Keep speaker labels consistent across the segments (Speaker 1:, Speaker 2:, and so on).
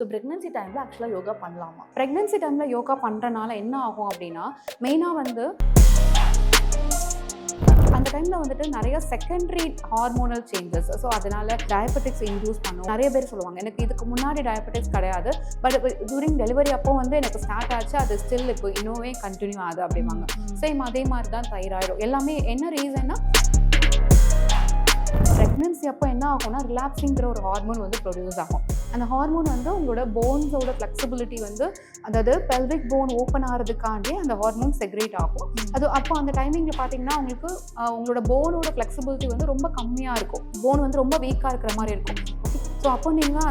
Speaker 1: So pregnancy டைமில் ஆக்சுவலாக யோகா பண்ணலாமா?
Speaker 2: ப்ரெக்னென்சி டைமில் யோகா பண்ணுறனால என்ன ஆகும் அப்படின்னா மெயினாக வந்து அந்த டைமில் வந்துட்டு நிறைய செகண்டரி ஹார்மோனல் சேஞ்சஸ் ஸோ அதனால டயபெட்டிக்ஸ் இன்டியூஸ் பண்ணும் நிறைய பேர் சொல்லுவாங்க எனக்கு இதுக்கு முன்னாடி டயபெட்டிக்ஸ் கிடையாது பட் டூரிங் டெலிவரி அப்போ வந்து எனக்கு ஸ்டார்ட் ஆச்சு அது ஸ்டில் இப்போ இன்னுமே கண்டினியூ ஆகுது அப்படிம்பாங்க. சேம் அதே மாதிரி தான் தைராய்டும் எல்லாமே என்ன ரீசன்னா ப்ரெக்னென்சி அப்போ என்ன ஆகும்னா ரிலாக்ஸிங்கிற ஒரு ஹார்மோன் வந்து ப்ரொடியூஸ் ஆகும். அந்த ஹார்மோன் வந்து உங்களோட போன்ஸோட ஃப்ளெக்சிபிலிட்டி வந்து அதாவது பெல்விக் போன் ஓப்பன் ஆகிறதுக்காண்டி அந்த ஹார்மோன் செக்ரேட் ஆகும். அது அப்போ அந்த டைமிங்கில் பார்த்தீங்கன்னா உங்களுக்கு உங்களோட போனோட ஃப்ளெக்சிபிலிட்டி வந்து ரொம்ப கம்மியாக இருக்கும். போன் வந்து ரொம்ப வீக்காக இருக்கிற மாதிரி இருக்கும். ஸோ அப்போ நீங்கள்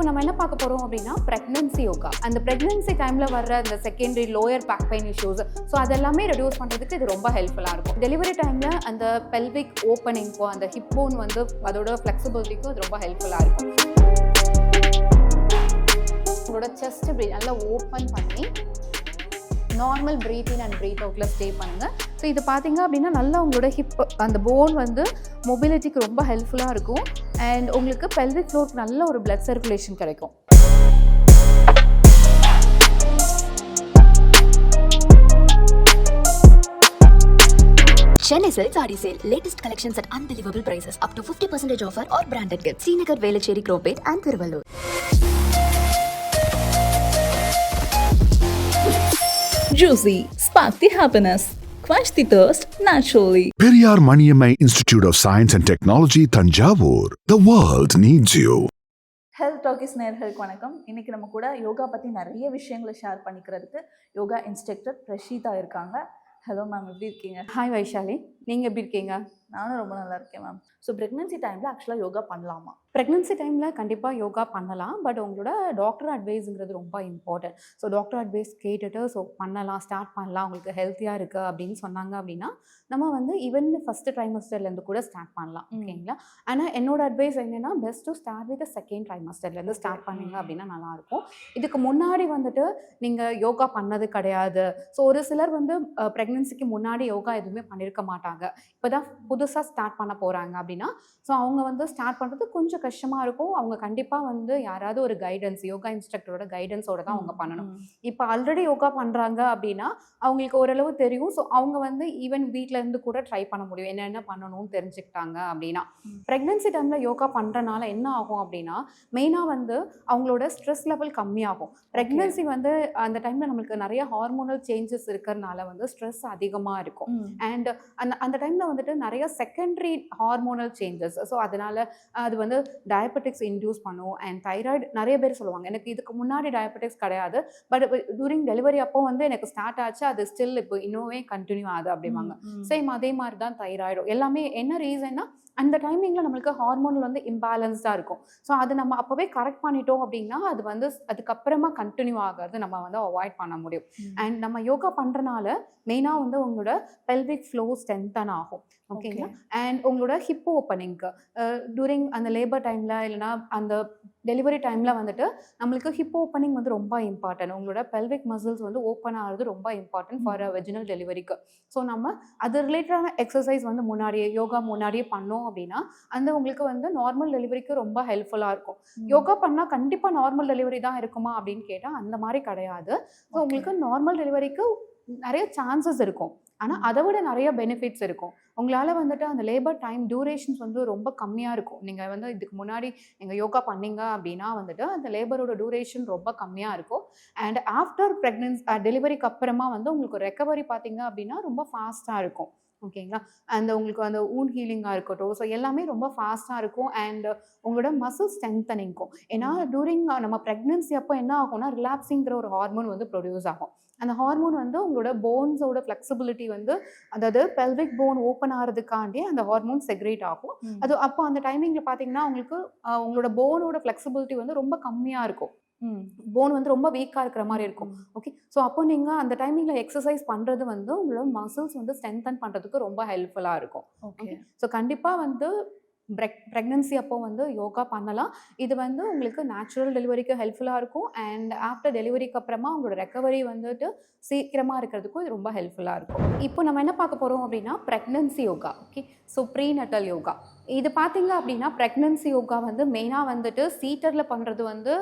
Speaker 2: இப்போ நம்ம என்ன பார்க்க போகிறோம் அப்படின்னா ப்ரெக்னன்சி யோகா அந்த ப்ரெக்னன்சி டைமில் வர்ற அந்த secondary lower back pain issues so அதெல்லாமே ரெடியூஸ் பண்ணுறதுக்கு இது ரொம்ப ஹெல்ப்ஃபுல்லாக இருக்கும். டெலிவரி டைமில் அந்த பெல்விக் ஓப்பனிங்க்கும் அந்த ஹிப் போன் வந்து அதோட ஃப்ளெக்சிபிலிட்டிக்கும் அது ரொம்ப ஹெல்ப்ஃபுல்லாக இருக்கும். உங்களோட செஸ்ட் இப்படி நல்லா ஓப்பன் பண்ணி normal breathe in and breathe அவுட்டில் ஸ்டே பண்ணுங்கள் ஸோ இது பார்த்தீங்க அப்படின்னா நல்லா உங்களோட ஹிப் அந்த போன் வந்து மொபிலிட்டிக்கு ரொம்ப ஹெல்ப்ஃபுல்லாக இருக்கும் அண்ட் உங்களுக்கு பெல்விக் ஃப்ளோருக்கு நல்ல ஒரு பிளட் சர்க்குலேஷன் கிடைக்கும்
Speaker 3: சென்னை செல் sari sale latest collections at unbelievable prices up to fifty percentage offer or branded gift Srinagar Velachery Chromepet and Tiruvallur
Speaker 4: Juicy, spark the happiness, quench the thirst naturally.
Speaker 5: Periyar Maniammai Institute of Science and Technology, Tanjavur. The world needs you.
Speaker 1: Health talkies நேர்களுக்கு வணக்கம் இன்னைக்கு நம்ம கூட யோகா பற்றி நிறைய விஷயங்களை share பண்ணிக்கிறதுக்கு yoga instructor பிரஷீதா இருக்காங்க ஹலோ மேம் எப்படி இருக்கீங்க
Speaker 2: ஹாய் வைஷாலி நீங்கள் எப்படி இருக்கீங்க?
Speaker 1: நானும் ரொம்ப நல்லா இருக்கேன் மேம் ஸோ ப்ரெக்னன்சி டைமில் ஆக்சுவலாக யோகா பண்ணலாமா?
Speaker 2: ப்ரெக்னன்சி டைமில் கண்டிப்பாக யோகா பண்ணலாம். பட் உங்களோட டாக்டர் அட்வைஸுங்கிறது ரொம்ப இம்பார்ட்டன்ட் ஸோ டாக்டர் அட்வைஸ் கேட்டுட்டு ஸோ பண்ணலாம் ஸ்டார்ட் பண்ணலாம். உங்களுக்கு ஹெல்த்தியாக இருக்குது அப்படின்னு சொன்னாங்க அப்படின்னா நம்ம வந்து ஈவன் ஃபஸ்ட்டு ட்ரைமஸ்டர்லேருந்து கூட ஸ்டார்ட் பண்ணலாம். ஓகேங்களா ஆனால் என்னோட அட்வைஸ் என்னென்னா best to start with second ட்ரைமஸ்டர்லேருந்து start பண்ணீங்க அப்படின்னா நல்லாயிருக்கும் இதுக்கு முன்னாடி வந்துட்டு நீங்கள் யோகா பண்ணது கிடையாது. ஸோ ஒரு சிலர் வந்து ப்ரெக்னன்சிக்கு முன்னாடி யோகா எதுவுமே பண்ணியிருக்க மாட்டாங்க. இப்போ தான் புதுசாக ஸ்டார்ட் பண்ண போகிறாங்க அப்படின்னா ஸோ அவங்க வந்து ஸ்டார்ட் பண்ணுறது கொஞ்சம் கஷ்டமாக இருக்கும். அவங்க கண்டிப்பாக வந்து யாராவது ஒரு கைடன்ஸ் யோகா இன்ஸ்ட்ரக்டரோட கைடன்ஸோட தான் அவங்க பண்ணணும். இப்போ ஆல்ரெடி யோகா பண்ணுறாங்க அப்படின்னா அவங்களுக்கு ஓரளவு தெரியும். ஸோ அவங்க வந்து ஈவன் இருந்து கூட ட்ரை பண்ண முடியும். என்னென்ன பண்ணணும்னு தெரிஞ்சுக்கிட்டாங்க அப்படின்னா. ப்ரெக்னன்சி டைமில் யோகா பண்ணுறனால என்ன ஆகும் அப்படின்னா மெயினாக வந்து அவங்களோட ஸ்ட்ரெஸ் லெவல் கம்மியாகும். ப்ரெக்னன்சி வந்து அந்த டைமில் நம்மளுக்கு நிறைய ஹார்மோனல் சேஞ்சஸ் இருக்கிறனால வந்து ஸ்ட்ரெஸ் அதிகமாக இருக்கும். அண்ட் அந்த அந்த டைமில் வந்துட்டு நிறைய செகண்டரி ஹார்மோனல் சேஞ்சஸ் ஸோ அதனால அது வந்து டயபெட்டிக்ஸ் இன்டியூஸ் பண்ணும். அண்ட் தைராய்டு நிறைய பேர் சொல்லுவாங்க எனக்கு இதுக்கு முன்னாடி டயபெட்டிக்ஸ் கிடையாது. பட் டூரிங் டெலிவரி அப்போ வந்து எனக்கு ஸ்டார்ட் ஆச்சு அது ஸ்டில் இப்போ இன்னுமே கண்டினியூ ஆகுது அப்படிம்பாங்க. சேம் அதே மாதிரி தான் தைராய்டும் எல்லாமே என்ன ரீசன்னா அந்த டைமிங்கில் நம்மளுக்கு ஹார்மோன் வந்து இம்பேலன்ஸ்டாக இருக்கும். ஸோ அது நம்ம அப்போவே கரெக்ட் பண்ணிட்டோம் அப்படின்னா அது வந்து அதுக்கப்புறமா கண்டினியூ ஆகிறது நம்ம வந்து அவாய்ட் பண்ண முடியும். அண்ட் நம்ம யோகா பண்ணுறனால மெயினாக வந்து உங்களோட பெல்விக் ஃப்ளோ ஸ்ட்ரென்தன் ஆகும் ஓகேங்களா அண்ட் உங்களோட ஹிப் ஓப்பனிங்க்கு டூரிங் அந்த லேபர் டைமில் இல்லைனா அந்த டெலிவரி டைமில் வந்துட்டு நம்மளுக்கு ஹிப் ஓப்பனிங் வந்து ரொம்ப இம்பார்ட்டன்ட் உங்களோட பெல்விக் மசில்ஸ் வந்து ஓப்பன் ஆகிறது ரொம்ப இம்பார்ட்டன்ட் ஃபார் வெஜினல் டெலிவரிக்கு ஸோ நம்ம அது ரிலேட்டடான எக்ஸசைஸ் வந்து முன்னாடியே யோகா முன்னாடியே பண்ணோம் அப்படின்னா அந்த உங்களுக்கு வந்து நார்மல் டெலிவரிக்கு ரொம்ப ஹெல்ப்ஃபுல்லாக இருக்கும். யோகா பண்ணால் கண்டிப்பாக நார்மல் டெலிவரி தான் இருக்குமா அப்படின்னு கேட்டால் அந்த மாதிரி கிடையாது. ஸோ உங்களுக்கு நார்மல் டெலிவரிக்கு நிறைய சான்சஸ் இருக்கும். ஆனால் அதை விட நிறைய பெனிஃபிட்ஸ் இருக்கும். உங்களால் வந்துட்டு அந்த லேபர் டைம் டியூரேஷன்ஸ் வந்து ரொம்ப கம்மியாக இருக்கும். நீங்கள் வந்து இதுக்கு முன்னாடி நீங்கள் யோகா பண்ணீங்க அப்படின்னா வந்துட்டு அந்த லேபரோட டியூரேஷன் ரொம்ப கம்மியாக இருக்கும். அண்ட் ஆஃப்டர் ப்ரெக்னன்ஸ் டெலிவரிக்கு அப்புறமா வந்து உங்களுக்கு ரெக்கவரி பார்த்தீங்க அப்படின்னா ரொம்ப ஃபாஸ்ட்டாக இருக்கும். ஓகேங்களா அந்த உங்களுக்கு அந்த ஊன் ஹீலிங்காக இருக்கட்டும். ஸோ எல்லாமே ரொம்ப ஃபாஸ்ட்டாக இருக்கும். அண்ட் உங்களோட மசில் ஸ்ட்ரென்தனிங்கும் ஏன்னா டூரிங் நம்ம ப்ரெக்னன்சி அப்போ என்ன ஆகும்னா ரிலாக்ஸிங்கிற ஒரு ஹார்மோன் வந்து ப்ரொடியூஸ் ஆகும். அந்த ஹார்மோன் வந்து உங்களோட போன்ஸோட ஃப்ளெக்சிபிலிட்டி வந்து அதாவது பெல்விக் போன் ஓப்பன் ஆகிறதுக்காண்டி அந்த ஹார்மோன் செக்ரேட் ஆகும். அது அப்போ அந்த டைமிங்கில் பார்த்தீங்கன்னா உங்களுக்கு உங்களோட போனோட ஃப்ளெக்சிபிலிட்டி வந்து ரொம்ப கம்மியாக இருக்கும். போன் வந்து ரொம்ப வீக்காக இருக்கிற மாதிரி இருக்கும். ஓகே ஸோ அப்போ நீங்கள் அந்த டைமிங்கில் எக்ஸசைஸ் பண்ணுறது வந்து உங்களோட மசில்ஸ் வந்து ஸ்ட்ரென்தன் பண்ணுறதுக்கு ரொம்ப ஹெல்ப்ஃபுல்லாக இருக்கும்.
Speaker 1: ஓகே
Speaker 2: ஸோ கண்டிப்பாக வந்து ப்ரெக் ப்ரெக்னன்சி அப்போ வந்து யோகா பண்ணலாம். இது வந்து உங்களுக்கு நேச்சுரல் டெலிவரிக்கு ஹெல்ப்ஃபுல்லாக இருக்கும். அண்ட் ஆஃப்டர் டெலிவரிக்கு அப்புறமா உங்களோட ரெக்கவரி வந்துட்டு சீக்கிரமாக இருக்கிறதுக்கும் இது ரொம்ப ஹெல்ப்ஃபுல்லாக இருக்கும். இப்போ நம்ம என்ன பார்க்க போகிறோம் அப்படின்னா pregnancy yoga okay so prenatal yoga இது பார்த்தீங்க அப்படின்னா ப்ரெக்னன்சி யோகா வந்து மெயினாக வந்துட்டு சீட்டரில் பண்ணுறது வந்து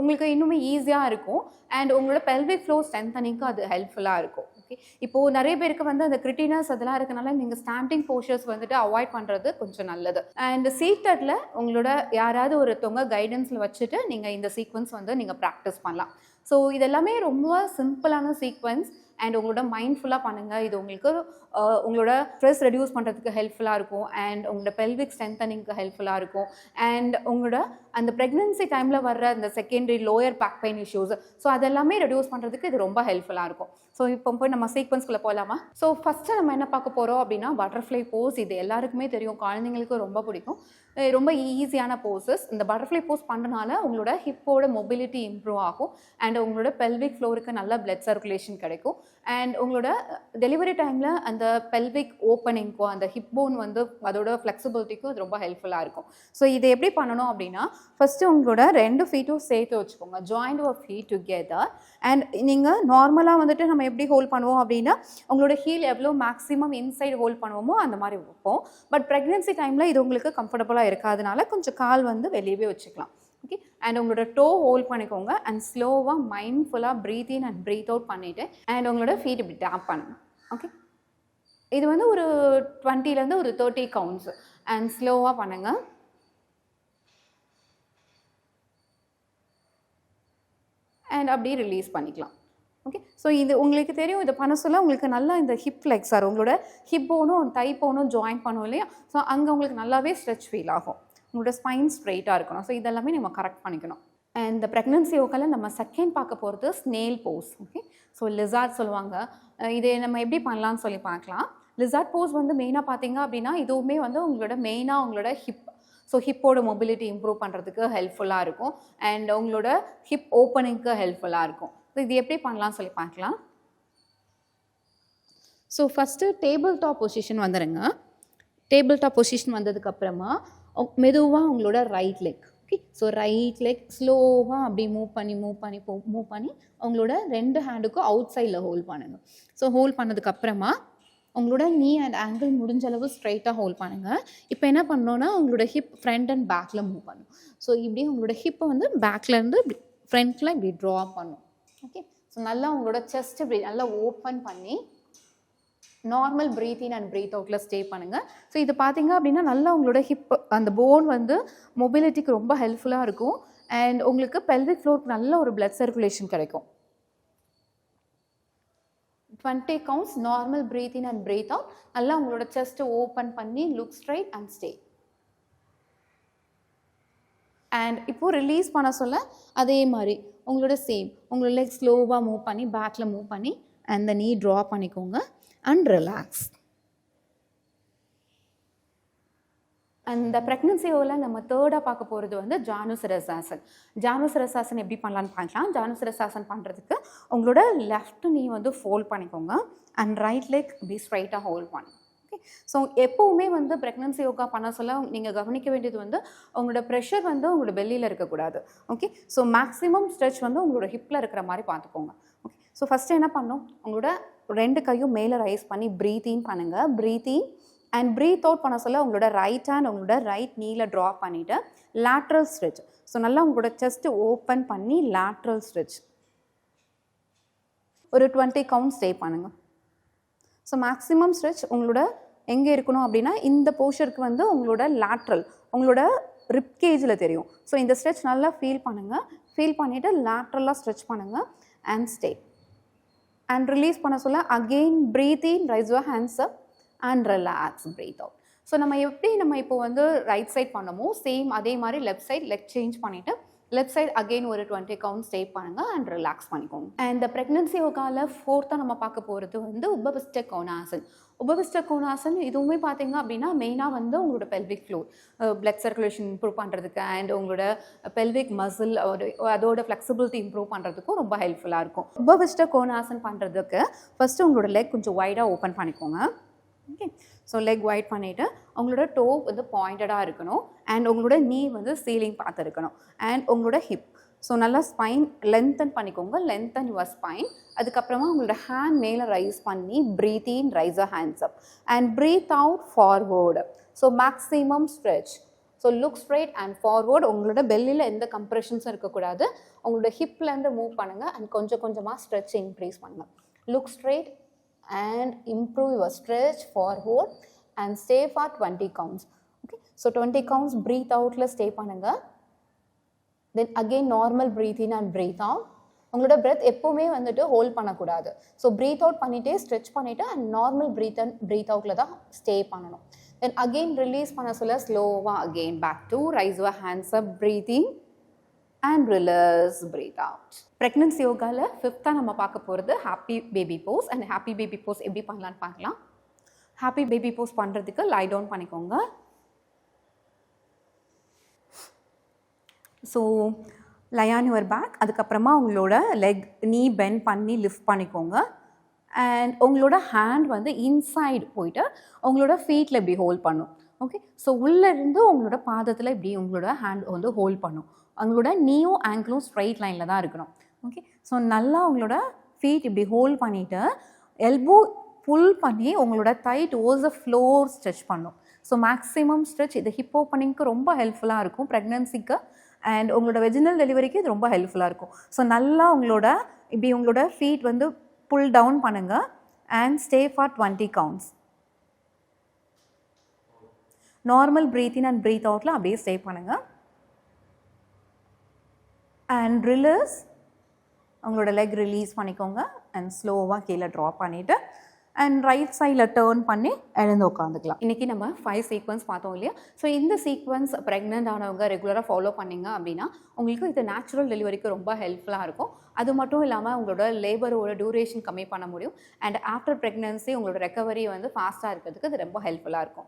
Speaker 2: உங்களுக்கு இன்னுமே ஈஸியாக இருக்கும். அண்ட் உங்களோட பெல்விக் ஃப்ளோ ஸ்ட்ரென்தனிங்க்கு அது ஹெல்ப்ஃபுல்லாக இருக்கும். ஓகே இப்போது நிறைய பேருக்கு வந்து அந்த கிரிட்டினஸ் அதெல்லாம் இருக்கனால நீங்கள் ஸ்டாண்டிங் போஷர்ஸ் வந்துட்டு அவாய்ட் பண்ணுறது கொஞ்சம் நல்லது. அண்ட் சீட்டரில் உங்களோட யாராவது ஒருத்தவங்க கைடன்ஸில் வச்சுட்டு நீங்கள் இந்த சீக்வன்ஸ் வந்து நீங்கள் ப்ராக்டிஸ் பண்ணலாம். ஸோ இதெல்லாமே ரொம்ப சிம்பிளான சீக்வன்ஸ் அண்ட் உங்களோட மைண்ட்ஃபுல்லாக பண்ணுங்கள் இது உங்களுக்கு உங்களோட ஸ்ட்ரெஸ் ரெடியூஸ் பண்ணுறதுக்கு ஹெல்ப்ஃபுல்லாக இருக்கும். அண்ட் உங்களோட பெல்விக் ஸ்ட்ரென்தனிங்க்கு ஹெல்ப்ஃபுல்லாக இருக்கும். அண்ட் உங்களோட அந்த ப்ரெக்னன்சி டைமில் வர்ற அந்த secondary lower back pain issues so அதெல்லாமே ரெடியூஸ் பண்ணுறதுக்கு இது ரொம்ப ஹெல்ப்ஃபுல்லாக இருக்கும். ஸோ இப்போ போய் நம்ம சீக்வன்ஸ்குள்ளே போகலாமா ஸோ ஃபஸ்ட்டு நம்ம என்ன பார்க்க போகிறோம் அப்படின்னா பட்டர்ஃப்ளை போஸ் இது எல்லாருக்குமே தெரியும். குழந்தைங்களுக்கு ரொம்ப பிடிக்கும். ரொம்ப ஈஸியான போசஸ் இந்த பட்டர்ஃப்ளை போஸ் பண்ணுறனால உங்களோட ஹிப்போட மொபிலிட்டி இம்ப்ரூவ் ஆகும். அண்ட் உங்களோட பெல்விக் ஃப்ளோருக்கு நல்ல பிளட் சர்க்குலேஷன் கிடைக்கும். அண்ட் உங்களோட டெலிவரி டைமில் அந்த பெல்விக் ஓப்பனிங்க்கும் அந்த ஹிப் போன் வந்து அதோட ஃப்ளெக்சிபிலிட்டிக்கும் அது ரொம்ப ஹெல்ப்ஃபுல்லாக இருக்கும். ஸோ இதை எப்படி பண்ணணும் அப்படின்னா ஃபஸ்ட்டு உங்களோட ரெண்டு ஃபீட்டும் சேர்த்து வச்சுக்கோங்க. ஜாயிண்ட் ஒரு ஃபீட் டுகெதர் அண்ட் நீங்கள் நார்மலாக வந்துட்டு நம்ம எப்படி ஹோல்ட் பண்ணுவோம் அப்படின்னா உங்களோட ஹீல் எவ்வளோ மேக்ஸிமம் இன்சைடு ஹோல்ட் பண்ணுவோமோ அந்த மாதிரி வைப்போம். பட் ப்ரெக்னென்சி டைமில் இது உங்களுக்கு கம்ஃபர்டபுளாக இருக்காதனால கொஞ்சம் கால் வந்து வெளியவே வச்சுக்கலாம். ஓகே? அண்ட் உங்களோட டோ ஹோல்ட் பண்ணிக்கோங்க. அண்ட் ஸ்லோவாக மைண்ட்ஃபுல்லாக breathe in and breathe out பண்ணிவிட்டு அண்ட் உங்களோட ஃபீட் இப்படி டேப் பண்ணுங்கள் ஓகே இது வந்து ஒரு டுவெண்ட்டிலேருந்து ஒரு தேர்ட்டி கவுண்ட்ஸ் அண்ட் ஸ்லோவாக பண்ணுங்கள் அண்ட் அப்படியே ரிலீஸ் பண்ணிக்கலாம். ஓகே ஸோ இது உங்களுக்கு தெரியும் இதை பண்ண சொல்ல உங்களுக்கு நல்லா இந்த ஹிப் ஃப்ளெக்ஸார் உங்களோட ஹிப் போனும் தை போனும் ஜாயின் பண்ணும் இல்லையா? ஸோ அங்கே உங்களுக்கு நல்லாவே ஸ்ட்ரெச் ஃபீல் ஆகும். உங்களோட ஸ்பைன் ஸ்ட்ரைட்டாக இருக்கணும். ஸோ இதெல்லாமே நம்ம கரெக்ட் பண்ணிக்கணும். அண்ட் இந்த ப்ரெக்னன்சி யோகாவில் நம்ம செகண்ட் பார்க்க போகிறது snail pose okay so lizard சொல்லுவாங்க. இதை நம்ம எப்படி பண்ணலாம்னு சொல்லி பார்க்கலாம். லிசார்ட் போஸ் வந்து மெயினாக பார்த்தீங்க அப்படின்னா இதுவுமே வந்து உங்களோட மெயினாக உங்களோட ஹிப் ஸோ ஹிப்போட மொபிலிட்டி இம்ப்ரூவ் பண்ணுறதுக்கு ஹெல்ப்ஃபுல்லாக இருக்கும். அண்ட் உங்களோட ஹிப் ஓப்பனிங்க்கு ஹெல்ப்ஃபுல்லாக இருக்கும். ஸோ இது எப்படி பண்ணலாம்னு சொல்லி பார்க்கலாம். So first table top position வந்துடுங்க டேபிள் டாப் பொசிஷன் வந்ததுக்கப்புறமா மெதுவாக உங்களோட right leg okay so right leg ஸ்லோவாக அப்படி மூவ் பண்ணி மூவ் பண்ணி போ மூவ் பண்ணி அவங்களோட ரெண்டு ஹேண்டுக்கும் அவுட் சைடில் ஹோல்ட் பண்ணுங்கள் ஸோ ஹோல்ட் பண்ணதுக்கப்புறமா உங்களோட நீ அண்ட் ஆங்கிள் முடிஞ்ச அளவு ஸ்ட்ரைட்டாக ஹோல்ட் பண்ணுங்கள் இப்போ என்ன பண்ணோன்னா உங்களோட ஹிப் ஃப்ரண்ட் அண்ட் பேக்கில் மூவ் பண்ணும். ஸோ இப்படி உங்களோட ஹிப்பை வந்து பேக்லேருந்து இப்படி ஃப்ரண்ட்டில் இப்படி ட்ரா பண்ணும். ஓகே ஸோ நல்லா உங்களோட செஸ்ட் இப்படி நல்லா ஓப்பன் பண்ணி normal breathe in and breathe அவுட்டில் ஸ்டே பண்ணுங்கள் ஸோ இது பார்த்தீங்க அப்படின்னா நல்லா உங்களோட ஹிப் அந்த போன் வந்து மொபிலிட்டிக்கு ரொம்ப ஹெல்ப்ஃபுல்லாக இருக்கும். அண்ட் உங்களுக்கு பெல்விக் ஃப்ளோருக்கு நல்ல ஒரு பிளட் சர்க்குலேஷன் கிடைக்கும். Twenty counts normal breathe in and breathe out நல்லா உங்களோட செஸ்ட்டை ஓப்பன் பண்ணி look straight and stay and இப்போது ரிலீஸ் பண்ண சொல்ல அதே மாதிரி உங்களோட சேம் உங்களோட லெக் ஸ்லோவாக மூவ் பண்ணி பேக்கில் மூவ் பண்ணி அந்த நீ ட்ரா பண்ணிக்கோங்க. அண்ட் ரிலாக்ஸ் அந்த ப்ரெக்னன்சியோவில் நம்ம தேர்டாக பார்க்க போகிறது வந்து ஜானுஸ் ரசாசன் ஜானுஸ் ரசாசன் எப்படி பண்ணலான்னு பார்க்கலாம். ஜானுசிரசாசன் பண்ணுறதுக்கு உங்களோட லெஃப்ட் நீ வந்து ஃபோல்ட் பண்ணிக்கோங்க. அண்ட் ரைட் லெக் இப்படி ஸ்ட்ரைட்டாக ஹோல்ட் பண்ணு. ஓகே ஸோ எப்போவுமே வந்து ப்ரெக்னன்சி யோகா பண்ண சொல்ல நீங்கள் கவனிக்க வேண்டியது வந்து உங்களோட ப்ரெஷர் வந்து உங்களோட பெல்லியில் இருக்கக்கூடாது. ஓகே ஸோ மேக்ஸிமம் ஸ்ட்ரெச் வந்து உங்களோட ஹிப்பில் இருக்கிற மாதிரி பார்த்துக்கோங்க. ஓகே ஸோ ஃபஸ்ட்டு என்ன பண்ணணும்? உங்களோட ரெண்டு கையும் மேலே ரைஸ் பண்ணி ப்ரீத்திங் பண்ணுங்கள் ப்ரீத்திங் அண்ட் ப்ரீத் அவுட் பண்ண சொல்ல உங்களோட ரைட் ஹேண்ட் உங்களோட ரைட் நீல ட்ரா பண்ணிவிட்டு லேட்ரல் ஸ்ட்ரெச் ஸோ நல்லா உங்களோட செஸ்ட்டு ஓப்பன் பண்ணி லேட்ரல் ஸ்ட்ரெச் ஒரு டுவெண்ட்டி கவுண்ட் ஸ்டே பண்ணுங்கள் ஸோ மேக்ஸிமம் ஸ்ட்ரெச் உங்களோட எங்கே இருக்கணும் அப்படின்னா இந்த போஷருக்கு வந்து உங்களோட லேட்ரல் உங்களோட ரிப்கேஜில் தெரியும். ஸோ இந்த ஸ்ட்ரெச் நல்லா ஃபீல் பண்ணுங்கள் ஃபீல் பண்ணிவிட்டு லேட்ரலாக ஸ்ட்ரெச் பண்ணுங்கள் அண்ட் ஸ்டே அண்ட் ரிலீஸ் பண்ண சொல்ல again breathe in raise your hands up and relax breathe out so நம்ம எப்படி நம்ம இப்போ வந்து ரைட் சைட் பண்ணமோ சேம் அதே மாதிரி லெஃப்ட் சைட் லெக் சேஞ்ச் பண்ணிவிட்டு லெஃப்ட் சைட் அகெயின் ஒரு டுவெண்ட்டி கவுண்ட் ஸ்டே பண்ணுங்கள் அண்ட் ரிலாக்ஸ் பண்ணிக்கோங்க. அண்ட் இந்த ப்ரெக்னன்சி யோகாவில் ஃபோர்த்தாக நம்ம பார்க்க போகிறது வந்து உபவிஷ்ட கோணாசன். உபவிஷ்ட கோணாசன் இதுவுமே பார்த்தீங்க அப்படின்னா மெயினாக வந்து உங்களோட pelvic floor blood circulation improve பண்ணுறதுக்கு அண்ட் உங்களோட பெல்விக் மசில் அதோட ஃப்ளெக்சிபிலிட்டி இம்ப்ரூவ் பண்ணுறதுக்கும் ரொம்ப ஹெல்ப்ஃபுல்லாக இருக்கும். உபவிஷ்ட கோணாசன் பண்ணுறதுக்கு ஃபஸ்ட்டு உங்களோட லெக் கொஞ்சம் ஒய்டாக ஓப்பன் பண்ணிக்கோங்க. ஓகே ஸோ லெக் ஒயிட் பண்ணிவிட்டு உங்களோட டோ வந்து பாயிண்டடாக இருக்கணும். அண்ட் உங்களோட நீ வந்து சீலிங் பார்த்து இருக்கணும். அண்ட் உங்களோட ஹிப் ஸோ நல்லா ஸ்பைன் லென்த்தன் பண்ணிக்கோங்க. லென்த்தன் யுவர் ஸ்பைன் அதுக்கப்புறமா உங்களோட ஹேண்ட் மேலே ரைஸ் பண்ணி breathe in raise uh hands up and breathe out forward so maximum stretch so look straight and forward உங்களோட பெல்லியில் எந்த கம்ப்ரெஷன்ஸும் இருக்கக்கூடாது. உங்களோட ஹிப்லேருந்து மூவ் பண்ணுங்கள் அண்ட் கொஞ்சம் கொஞ்சமாக ஸ்ட்ரெச் இன்க்ரீஸ் பண்ணுங்கள் look straight and improve your stretch forward and stay for twenty counts okay so twenty counts breathe அவுட்டில் ஸ்டே பண்ணுங்கள் then again normal breathe in and breathe out உங்களோட பிரெத் எப்போவுமே வந்துட்டு hold பண்ணக்கூடாது. So breathe out பண்ணிகிட்டே stretch பண்ணிவிட்டு and normal breathe and breathe அவுட்டில் தான் ஸ்டே பண்ணணும். தென் அகெயின் ரிலீஸ் பண்ண சொல்ல ஸ்லோவாக again back to raise hands up breathing and relax breathe out pregnancy யோகாவில் ஃபிஃப்த்தாக நம்ம பார்க்க போகிறது happy baby pose and happy baby pose எப்படி பண்ணலான்னு பார்க்கலாம். ஹாப்பி பேபி போஸ் பண்ணுறதுக்கு லை டவுன் பண்ணிக்கோங்க. So lie on your back அதுக்கப்புறமா உங்களோட லெக் நீ பெண்ட் பண்ணி லிஃப்ட் பண்ணிக்கோங்க. அண்ட் உங்களோட ஹேண்ட் வந்து இன்சைடு போயிட்டு உங்களோட ஃபீட்டில் இப்படி ஹோல்ட் பண்ணும். ஓகே ஸோ உள்ளேருந்து உங்களோட பாதத்தில் இப்படி உங்களோட ஹேண்ட் வந்து ஹோல்ட் பண்ணும். உங்களோட நீயும் ஆங்கிளும் ஸ்ட்ரைட் லைனில் தான் இருக்கணும். ஓகே ஸோ நல்லா உங்களோட ஃபீட் இப்படி ஹோல்ட் பண்ணிவிட்டு எல்போ புல் பண்ணி உங்களோட தைட் ஓஸ் அ ஃப்ளோர் ஸ்ட்ரெச் பண்ணும். ஸோ மேக்ஸிமம் ஸ்ட்ரெச் இது ஹிப் ஓப்பனிங்க்கு ரொம்ப ஹெல்ப்ஃபுல்லாக இருக்கும். ப்ரெக்னன்சிக்கு அண்ட் உங்களோட வெஜினல் டெலிவரிக்கு இது ரொம்ப ஹெல்ப்ஃபுல்லாக இருக்கும். ஸோ நல்லா உங்களோட இப்படி உங்களோட ஃபீட் வந்து புல் டவுன் பண்ணுங்கள் and stay for twenty counts normal breathe in and breathe அவுட்டில் அப்படியே ஸ்டே பண்ணுங்கள் அண்ட் ரிலர்ஸ் உங்களோட லெக் ரிலீஸ் பண்ணிக்கோங்க அண்ட் ஸ்லோவாக கீழே ட்ரா பண்ணிவிட்டு அண்ட் ரைட் சைடில் டேர்ன் பண்ணி எழுந்து உட்காந்துக்கலாம். இன்றைக்கி நம்ம ஃபைவ் சீக்வன்ஸ் பார்த்தோம் இல்லையா? ஸோ இந்த சீக்வன்ஸ் ப்ரெக்னென்ட் ஆனவங்க ரெகுலராக ஃபாலோ பண்ணிங்க அப்படின்னா உங்களுக்கு இது நேச்சுரல் டெலிவரிக்கு ரொம்ப ஹெல்ப்ஃபுல்லாக இருக்கும். அது மட்டும் இல்லாமல் உங்களோட லேபரோட டியூரேஷன் கம்மி பண்ண முடியும். அண்ட் ஆஃப்டர் ப்ரெக்னென்சி உங்களோட ரெக்கவரி வந்து ஃபாஸ்ட்டாக இருக்கிறதுக்கு இது ரொம்ப ஹெல்ப்ஃபுல்லாக இருக்கும்.